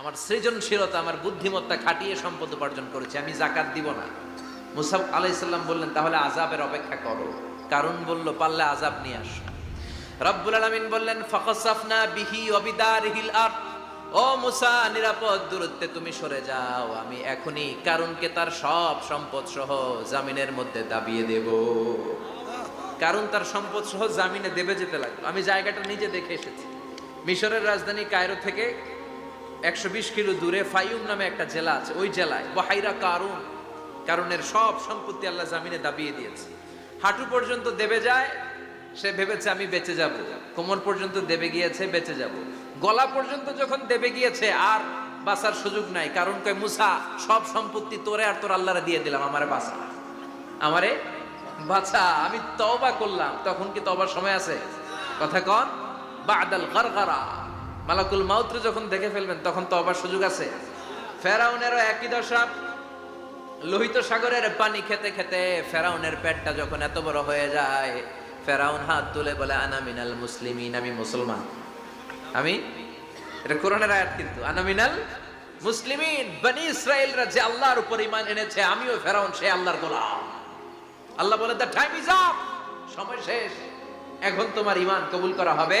আমার সৃজনশীলতা, আমার বুদ্ধিমত্তা খাটিয়ে সম্পদ উপার্জন করেছি, আমি জাকাত দিব না। মুসাফ আলাইসাল্লাম বললেন, তাহলে আজাবের অপেক্ষা করো। কারণ বলল, পারলে আজাব নিয়ে আস। রব্বুল আলমিন বললেন ফকসাফনা বিহি অবিদার হিল আর ও মুসা, নিরাপদ দূরত্বে তুমি সরে যাও, আমি এখনই কারণকে তার সব সম্পদ সহ জামিনের মধ্যে দাবিয়ে দেব। কারণ তার সম্পদ সহ জামিনে দেবে যেতে লাগল। আমি জায়গাটা নিজে দেখে এসেছি। মিশরের রাজধানী কায়রো থেকে একশো বিশ কিলো দূরে ফাইউম নামে একটা জেলা আছে, ওই জেলায়, বাহাইরা কারুন কারণের সব সম্পত্তি আল্লাহ জামিনে দাবিয়ে দিয়েছে। হাঁটু পর্যন্ত দেবে যায়, সে ভেবেছে আমি বেঁচে যাব। কোমর পর্যন্ত দেবে গিয়েছে, বেঁচে যাব। গলা পর্যন্ত যখন দেবে গিয়েছে, আর বাঁচার সুযোগ নাই, কারণ কয়, মুসা, সব সম্পত্তি তোরে আর তোর আল্লাহরে দিয়ে দিলাম, আমারে বাঁচা। আমারে বাছা আমি তওবা করলাম, তখন কি তবার সময় আছে? কথা কন, বাদাল গারগারা। মালাকুল মাউত্র যখন দেখে ফেলবেন, তখন তওবার সুযোগ আছে। ফেরাউনেরও একই দশা। লোহিত সাগরের পানি খেতে খেতে ফেরাউনের পেটটা যখন এত বড় হয়ে যায়, ফেরাউন হাত তুলে বলে আনামিনাল মুসলিমিন, আমি মুসলমান। আমি? এটা কোরআনের আয়াত কিন্তু। আনামিনাল মুসলিমিন, বনি ইসরায়েলরা যে আল্লাহর উপর ইমান এনেছে, আমিও ফেরাউন, সে আল্লাহর গোলাম। আল্লাহ বলে দ্য টাইম ইজ আপ সময় শেষ। এখন তোমার ইমান কবুল করা হবে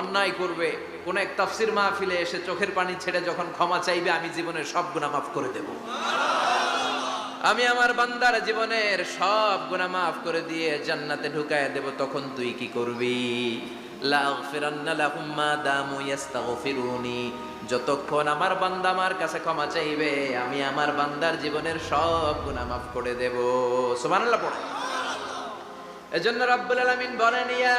অন্যায় করবে, কোন এক তাফসির মাহফিলে এসে চোখের পানি ছেড়ে যখন ক্ষমা চাইবে, আমি জীবনের সব গুনাহ মাফ করে দেব। আমি আমার বান্দার জীবনের সব গুনাহ মাফ করে দিয়ে জান্নাতে ঢুকায় দেব, তখন তুই কি করবি? যতক্ষণ আমার বান্দা আমার কাছে ক্ষমা চাইবে, আমি আমার বান্দার জীবনের সব গুনাহ মাফ করে দেব। সুবহানাল্লাহ পড়ো। এজন্য রব্বুল আলামিন বলেন, ইয়া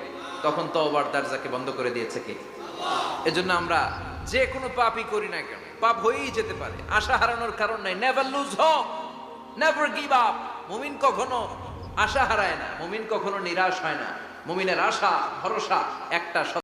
তখন তওবার দরজাকে বন্ধ করে দিয়েছে কে? এজন্য আমরা যে কোনো পাপই করি না কেন, পাপ হয়েই যেতে পারে, আশা হারানোর কারণ নাই never lose hope never give up মুমিন কখনো আশা হারায় না, মুমিন কখনো নিরাশ হয় না, মুমিনের আশা, ভরসা একটা